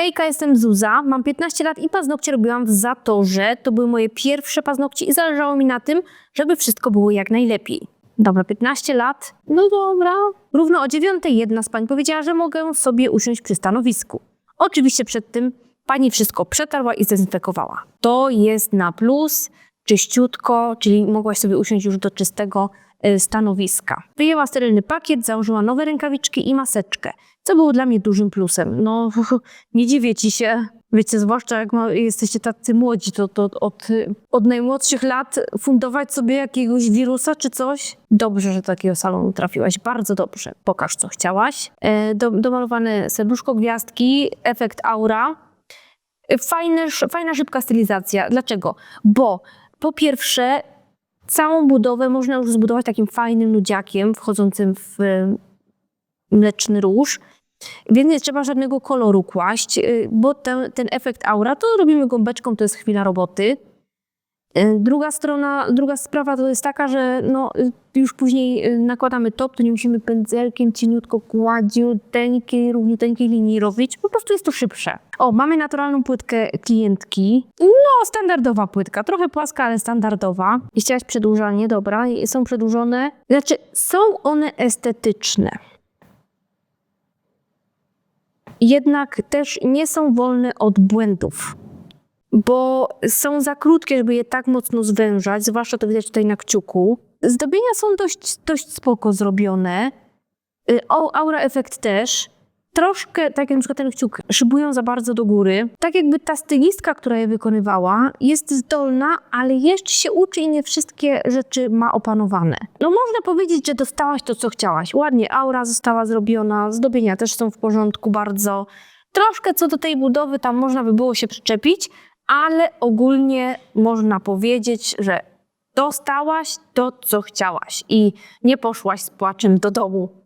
Hejka, jestem Zuza, mam 15 lat i paznokcie robiłam w Zatorze. To były moje pierwsze paznokcie i zależało mi na tym, żeby wszystko było jak najlepiej. Dobra, 15 lat. No dobra. Równo o 9 jedna z pań powiedziała, że mogę sobie usiąść przy stanowisku. Oczywiście przed tym pani wszystko przetarła i zdezynfekowała. To jest na plus, czyściutko, czyli mogłaś sobie usiąść już do czystego stanowiska. Wyjęła sterylny pakiet, założyła nowe rękawiczki i maseczkę, co było dla mnie dużym plusem. No, nie dziwię ci się. Wiecie, zwłaszcza jak ma, jesteście tacy młodzi, to, to od, od najmłodszych lat fundować sobie jakiegoś wirusa czy coś. Dobrze, że do takiego salonu trafiłaś, bardzo dobrze. Pokaż, co chciałaś. E, do, domalowane serduszko gwiazdki, efekt aura. E, Fajne, fajna, szybka stylizacja. Dlaczego? Bo po pierwsze, całą budowę można już zbudować takim fajnym nudziakiem wchodzącym w e, mleczny róż. Więc nie trzeba żadnego koloru kłaść, y, bo ten, ten efekt aura to robimy gąbeczką, to jest chwila roboty. Y, Druga strona, druga sprawa to jest taka, że no, y, już później y, nakładamy top, to nie musimy pędzelkiem cieniutko gładziuteńkiej, równiuteńkiej linii robić, po prostu jest to szybsze. O, mamy naturalną płytkę klientki. No, standardowa płytka, trochę płaska, ale standardowa. I chciałaś przedłużanie, dobra, są przedłużone. Znaczy, są one estetyczne jednak też nie są wolne od błędów, bo są za krótkie, żeby je tak mocno zwężać, zwłaszcza to widać tutaj na kciuku. Zdobienia są dość, dość spoko zrobione. Y, O, Aura Effect też. Troszkę, tak jak na przykład ten kciuk, szybują za bardzo do góry. Tak jakby ta stylistka, która je wykonywała, jest zdolna, ale jeszcze się uczy i nie wszystkie rzeczy ma opanowane. No można powiedzieć, że dostałaś to, co chciałaś. Ładnie aura została zrobiona, zdobienia też są w porządku bardzo. Troszkę co do tej budowy tam można by było się przyczepić, ale ogólnie można powiedzieć, że dostałaś to, co chciałaś i nie poszłaś z płaczem do domu.